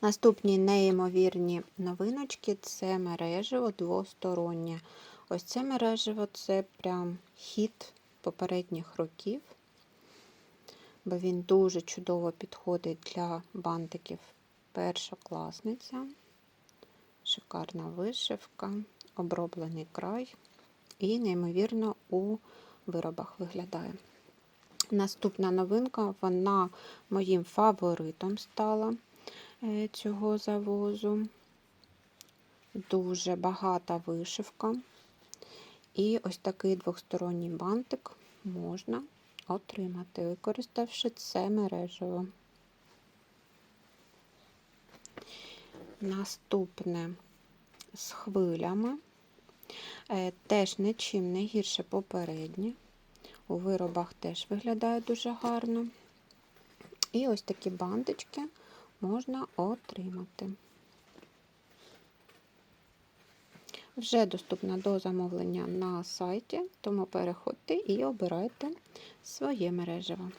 Наступні неймовірні новиночки це мережево двостороннє. Ось це мережево це прям хіт попередніх років, бо він дуже чудово підходить для бантиків першокласниця. Шикарна вишивка, оброблений край і неймовірно у виробах виглядає. Наступна новинка, вона моїм фаворитом стала цього завозу. Дуже багата вишивка. І ось такий двосторонній бантик можна отримати, використавши це мережево. Наступне з хвилями. Е, Теж нічим не гірше попереднє. У виробах теж виглядає дуже гарно. І ось такі бантички можна отримати. Вже доступна до замовлення на сайті, тому переходьте і обирайте своє мережево.